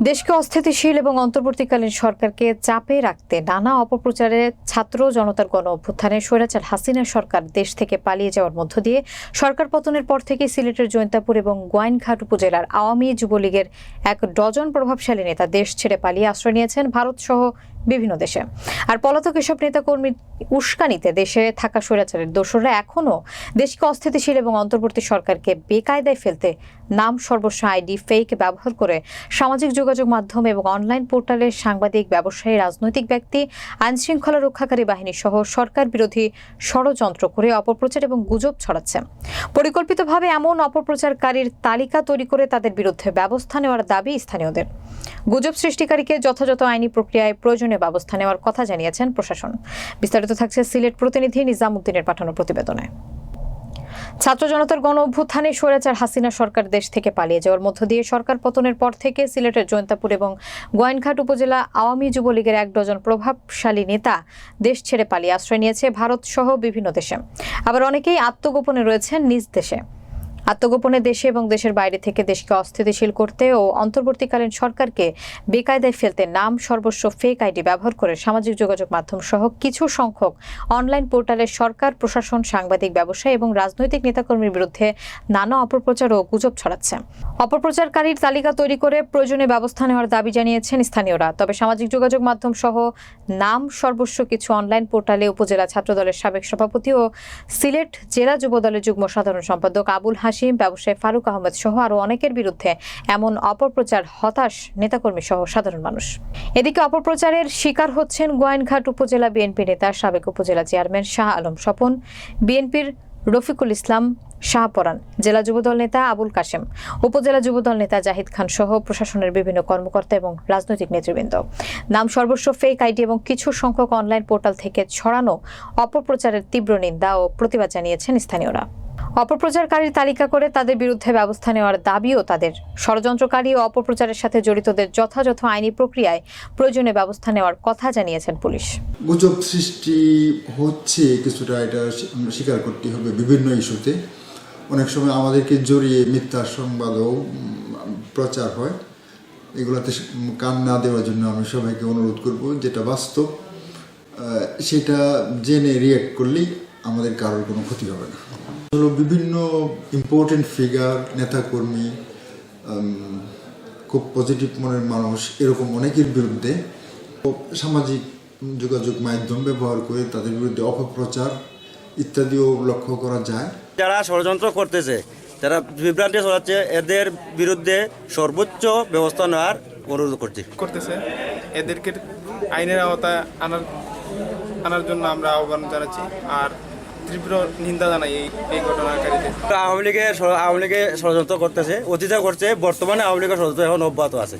দেশকে অস্থিতিশীল এবং অন্তর্বর্তীকালীন সরকারকে চাপে রাখতে নানা অপপ্রচারে ছাত্র জনতার গণ অভ্যুত্থানে স্বৈরাচার হাসিনা সরকার দেশ থেকে পালিয়ে যাওয়ার মধ্য দিয়ে সরকার পতনের পর থেকে সিলেটের জৈন্তাপুর এবং গোয়াইনঘাট উপজেলার আওয়ামী যুবলীগের এক ডজন প্রভাবশালী নেতা দেশ ছেড়ে পালিয়ে আশ্রয় নিয়েছেন। ভারত সহ বিভিন্ন দেশে। আর পলাতক এসব নেতাকর্মীর উস্কানিতে দেশে থাকা স্বৈরাচারের দোসররা এখনও দেশকে অস্থিতিশীল এবং অন্তর্বর্তী সরকারকে বেকায়দায় ফেলতে নাম সর্বস্ব আইডি, ফেক ব্যবহার করে সামাজিক যোগাযোগ মাধ্যম এবং অনলাইন পোর্টালে সাংবাদিক, ব্যবসায়ী, রাজনৈতিক ব্যক্তি, আইনশৃঙ্খলা রক্ষাকারী বাহিনী সহ সরকার বিরোধী ষড়যন্ত্র করে অপপ্রচার এবং গুজব ছড়াচ্ছে। পরিকল্পিতভাবে এমন অপপ্রচারকারীর তালিকা তৈরি করে তাদের বিরুদ্ধে ব্যবস্থা নেওয়ার দাবি স্থানীয়দের। গুজব সৃষ্টিকারীকে যথাযথ আইনি প্রক্রিয়ায় প্রয়োজনীয় ব্যবস্থা নেওয়ার কথা জানিয়েছেন প্রশাসন। বিস্তারিত থাকছে সিলেট প্রতিনিধি নিজামুদ্দিনের পাঠানো প্রতিবেদনে। ছাত্র জনতার গণ অভ্যুত্থানে স্বৈরাচার হাসিনা সরকার দেশ থেকে পালিয়ে যাওয়ার মধ্য দিয়ে সরকার পতনের পর থেকে সিলেটের জৈন্তাপুর এবং গোয়াইনঘাট উপজেলা আওয়ামী যুবলীগের এক ডজন প্রভাবশালী নেতা দেশ ছেড়ে পালিয়ে আশ্রয় নিয়েছে ভারত সহ বিভিন্ন দেশে। আবার অনেকেই আত্মগোপনে রয়েছেন নিজ দেশে। আত্মগোপনে দেশে এবং দেশের বাইরে থেকে দেশকে অস্থিতিশীল করতে ও অন্তর্বর্তীকালীন সরকারকে বেকায়দায় ফেলতে নাম সর্বস্ব ফেক আইডি ব্যবহার করে সামাজিক যোগাযোগ মাধ্যম সহ কিছু সংখ্যক অনলাইন পোর্টালে সরকার, প্রশাসন, সাংবাদিক, ব্যবসায়ী এবং রাজনৈতিক নেতাকর্মীর বিরুদ্ধে নানা অপপ্রচার ও গুজব ছড়াচ্ছে। অপপ্রচারকারীর তালিকা তৈরি করে প্রয়োজনীয় ব্যবস্থা নেওয়ার দাবি জানিয়েছেন স্থানীয়রা। তবে সামাজিক যোগাযোগ মাধ্যম সহ নাম সর্বস্ব কিছু অনলাইন পোর্টালে উপজেলা ছাত্রদলের সাবেক সভাপতি ও সিলেট জেলা যুবদলের যুগ্ম সাধারণ সম্পাদক আবুল হাসিম ব্যবসায়ী ফারুক আহমেদ সহ আরও অনেকের বিরুদ্ধে এমন অপপ্রচার, হতাশ নেতাকর্মী সহ সাধারণ মানুষ। এদিকে অপপ্রচারের শিকার হচ্ছেন গোয়াইনঘাট উপজেলা বিএনপি নেতা, সাবেক উপজেলা চেয়ারম্যান শাহ আলম স্বপন। বিএনপির রফিকুল ইসলাম শাহপরান জেলা যুবদল নেতা আবুল কাশেম, উপজেলা যুবদল নেতা জাহিদ খান সহ প্রশাসনের বিভিন্ন কর্মকর্তা এবং রাজনৈতিক নেতৃবৃন্দ। নাম সর্বস্ব ফেক আইডি এবং কিছু সংখ্যক অনলাইন পোর্টাল থেকে ছড়ানো অপপ্রচারের তীব্র নিন্দা ও প্রতিবাদ জানিয়েছেন স্থানীয়রা। অপপ্রচারকারীর তালিকা করে তাদের বিরুদ্ধে ব্যবস্থা নেওয়ার দাবিও তাদের। ষড়যন্ত্রকারী ও অপপ্রচারের সাথে জড়িতদের যথাযথ আইনি প্রক্রিয়ায় প্রয়োজনীয় ব্যবস্থা নেওয়ার কথা জানিয়েছেন পুলিশ। গুজব সৃষ্টি হচ্ছে কিছুটা, এটা স্বী- স্বীকার করতে হবে বিভিন্ন ইস্যুতে। অনেক সময় আমাদেরকে জড়িয়ে মিথ্যা সংবাদও প্রচার হয়। এগুলোতে কান না দেওয়ার জন্য আমি সবাইকে অনুরোধ করব যেটা বাস্তব সেটা জেনে রিয়েক্ট করলেই আমাদের কারোর কোনো ক্ষতি হবে না। হলো বিভিন্ন ইম্পর্টেন্ট ফিগার নেতাকর্মী খুব পজিটিভ মনের মানুষ এরকম অনেকের বিরুদ্ধে সামাজিক যোগাযোগ মাধ্যম ব্যবহার করে তাদের বিরুদ্ধে অপপ্রচার ইত্যাদিও লক্ষ্য করা যায়। যারা ষড়যন্ত্র করতেছে যারা বিভ্রান্তি ছড়াচ্ছে এদের বিরুদ্ধে সর্বোচ্চ ব্যবস্থা নেওয়ার অনুরোধ করছি। করতেছে। এদেরকে আইনের আওতায় আনার আনার জন্য আমরা আহ্বান জানাচ্ছি। আর তীব্র নিন্দা জানাই এই এই ঘটনাকারীদের। আওয়ামী লীগের আওয়ামী লীগের ষড়যন্ত্র করতেছে অতীতে করছে, বর্তমানে আওয়ামী লীগের ষড়যন্ত্র এখন অব্যাহত আছে।